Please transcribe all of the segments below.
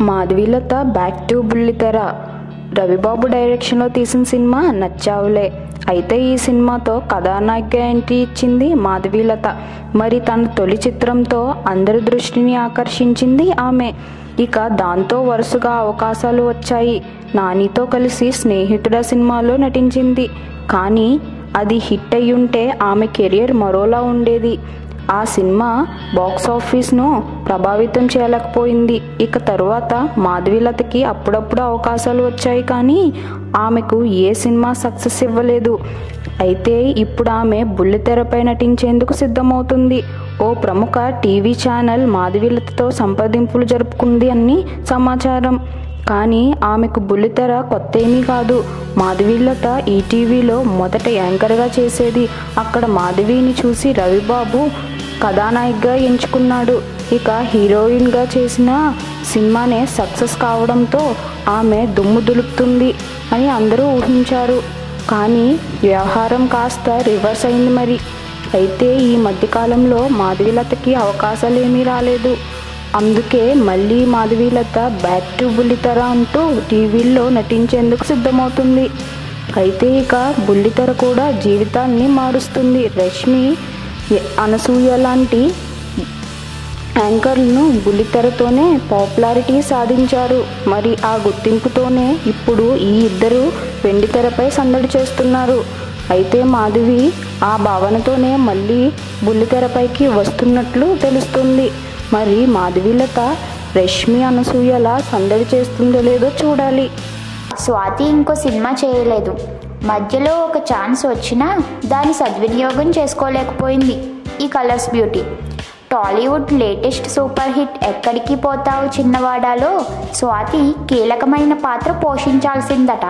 Madhavilatha back to బుల్లితెర. రవిబాబు డైరెక్షన్లో తీసిన సినిమా నచ్చావులే. అయితే ఈ సినిమాతో కథానాయిక ఎంట్రీ ఇచ్చింది మాధవీలత. మరి తన తొలి చిత్రంతో అందరి దృష్టిని ఆకర్షించింది ఆమె. ఇక దాంతో వరుసగా అవకాశాలు వచ్చాయి. నానితో కలిసి స్నేహితుడ సినిమాలో నటించింది. కానీ అది హిట్ అయ్యుంటే ఆమె కెరియర్ మరోలా ఉండేది. ఆ సినిమా బాక్స్ ఆఫీస్ను ప్రభావితం చేయలేకపోయింది. ఇక తరువాత మాధవీలతకి అప్పుడప్పుడు అవకాశాలు వచ్చాయి కానీ ఆమెకు ఏ సినిమా సక్సెస్ ఇవ్వలేదు. అయితే ఇప్పుడు ఆమె బుల్లితెరపై నటించేందుకు సిద్ధమవుతుంది. ఓ ప్రముఖ టీవీ ఛానల్ మాధవీలతతో సంప్రదింపులు జరుపుకుంది అని సమాచారం. కానీ ఆమెకు బుల్లితెర కొత్త ఏమీ కాదు. మాధవీలత ఈటీవీలో మొదట యాంకర్గా చేసేది. అక్కడ మాధవిని చూసి రవిబాబు కథానాయికగా ఎంచుకున్నాడు. ఇక హీరోయిన్గా చేసిన సినిమానే సక్సెస్ కావడంతో ఆమె దుమ్ము దులుపుతుంది అని అందరూ ఊహించారు. కానీ వ్యవహారం కాస్త రివర్స్ అయింది మరి. అయితే ఈ మధ్యకాలంలో మాధవీలతకి అవకాశాలు ఏమీ రాలేదు. అందుకే మళ్ళీ మాధవీలత బ్యాక్ టు బుల్లితెర అంటూ టీవీల్లో నటించేందుకు సిద్ధమవుతుంది. అయితే ఇక బుల్లితెర కూడా జీవితాన్ని మారుస్తుంది. రష్మి అనసూయ లాంటి యాంకర్లను బుల్లితెరతోనే పాపులారిటీ సాధించారు. మరి ఆ గుర్తింపుతోనే ఇప్పుడు ఈ ఇద్దరు వెండితెరపై సందడి చేస్తున్నారు. అయితే మాధవి ఆ భావనతోనే మళ్ళీ బుల్లితెరపైకి వస్తున్నట్లు తెలుస్తుంది. మరి మాధవీలత రష్మి అనసూయలా సందడి చేస్తుందో లేదో చూడాలి. స్వాతి ఇంకో సినిమా చేయలేదు. మధ్యలో ఒక ఛాన్స్ వచ్చినా దాని సద్వినియోగం చేసుకోలేకపోయింది. ఈ colours beauty. Tollywood latest super hit ఎక్కడికి పోతావు చిన్నవాడాలో? స్వాతి కీలకమైన పాత్ర పోషించాల్సిందట.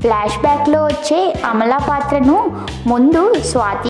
ఫ్లాష్ బ్యాక్లో వచ్చే అమలా పాత్రను ముందు స్వాతి